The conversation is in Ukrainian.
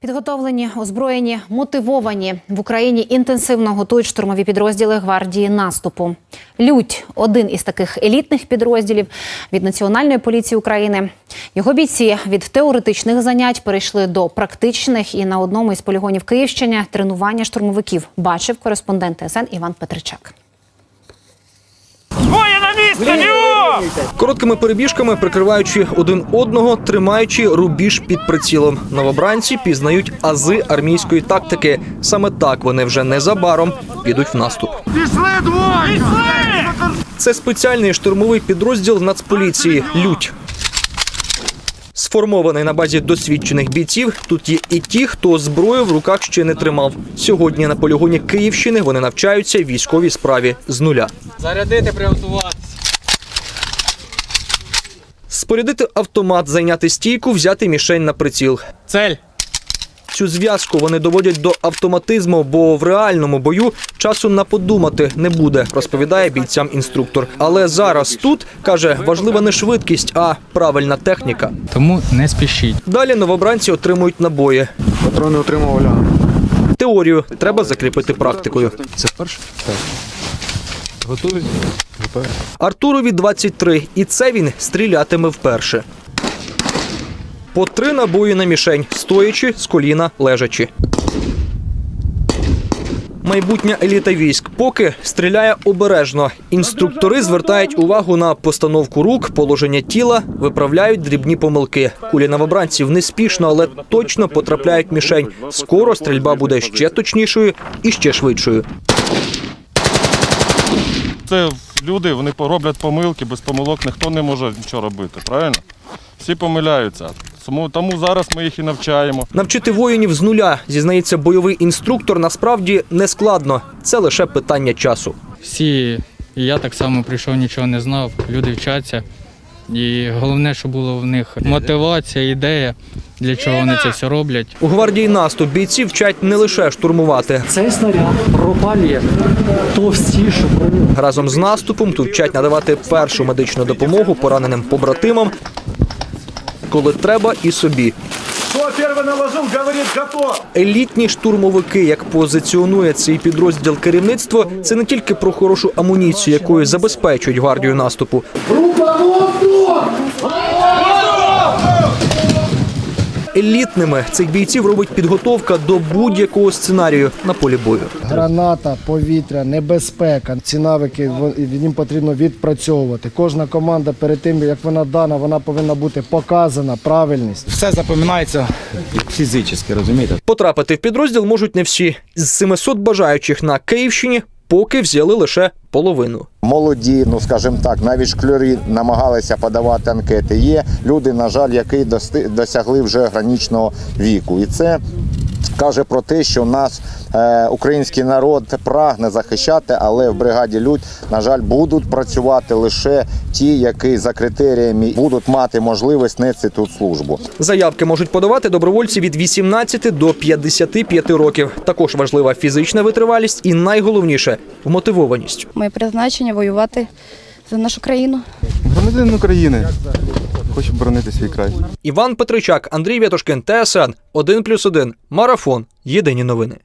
Підготовлені, озброєні, мотивовані в Україні інтенсивно готують штурмові підрозділи гвардії наступу. Лють один із таких елітних підрозділів від Національної поліції України. Його бійці від теоретичних занять перейшли до практичних і на одному із полігонів Київщини тренування штурмовиків бачив кореспондент ТСН Іван Петричак. Двоє на місці! Короткими перебіжками, прикриваючи один одного, тримаючи рубіж під прицілом. Новобранці пізнають ази армійської тактики. Саме так вони вже незабаром підуть в наступ. Пішли двоє! Пішли! Це спеціальний штурмовий підрозділ Нацполіції Лють. Сформований на базі досвідчених бійців, тут є і ті, хто зброю в руках ще не тримав. Сьогодні на полігоні Київщини вони навчаються військовій справі з нуля. Зарядити, приготуватися. Спорядити автомат, зайняти стійку, взяти мішень на приціл. Цель. Цю зв'язку вони доводять до автоматизму, бо в реальному бою часу на подумати не буде, розповідає бійцям інструктор. Але зараз тут каже, важлива не швидкість, а правильна техніка. Тому не спішіть. Далі новобранці отримують набої. Патрони отримав Оляна. Теорію треба закріпити практикою. Це перше? Так. Готові? Готові. Артурові 23, і це він стрілятиме вперше. По три набої на мішень, стоячи з коліна лежачи. Майбутня еліта військ поки стріляє обережно. Інструктори звертають увагу на постановку рук, положення тіла, виправляють дрібні помилки. Кулі новобранців неспішно, але точно потрапляють мішень. Скоро стрільба буде ще точнішою і ще швидшою. Це люди, вони роблять помилки, без помилок ніхто не може нічого робити, правильно? Всі помиляються. Тому, тому зараз ми їх і навчаємо. Навчити воїнів з нуля, зізнається бойовий інструктор, насправді не складно. Це лише питання часу. Всі, і я так само прийшов, нічого не знав. Люди вчаться. І головне, що було в них мотивація, ідея, для чого вони це все роблять. У гвардії наступ бійці вчать не лише штурмувати. Цей снаряд пропалює товстішу броню. Разом з наступом тут вчать надавати першу медичну допомогу пораненим побратимам, коли треба, і собі. Готов. Елітні штурмовики, як позиціонує цей підрозділ керівництво, це не тільки про хорошу амуніцію, якою забезпечують гвардію наступу. Елітними цих бійців робить підготовка до будь-якого сценарію на полі бою. Граната, повітря, небезпека. Ці навики їм потрібно відпрацьовувати. Кожна команда перед тим, як вона дана, вона повинна бути показана, правильність. все запам'ятається фізично, розумієте? Потрапити в підрозділ можуть не всі. З 700 бажаючих на Київщині поки взяли лише половину. молоді, ну скажімо так, навіть школярі намагалися подавати анкети. Є люди, на жаль, які досягли вже гранічного віку, і це. Каже про те, що нас е, український народ прагне захищати, але в бригаді Людь, на жаль, будуть працювати лише ті, які за критеріями будуть мати можливість нести тут службу. Заявки можуть подавати добровольці від 18 до 55 років. Також важлива фізична витривалість і найголовніше вмотивованість. Моє призначення воювати за нашу країну. Громадянин України. Хочу боронити свій край. Іван Петричак, Андрій Вятушкин, ТСН 1+,1, Марафон. Єдині новини.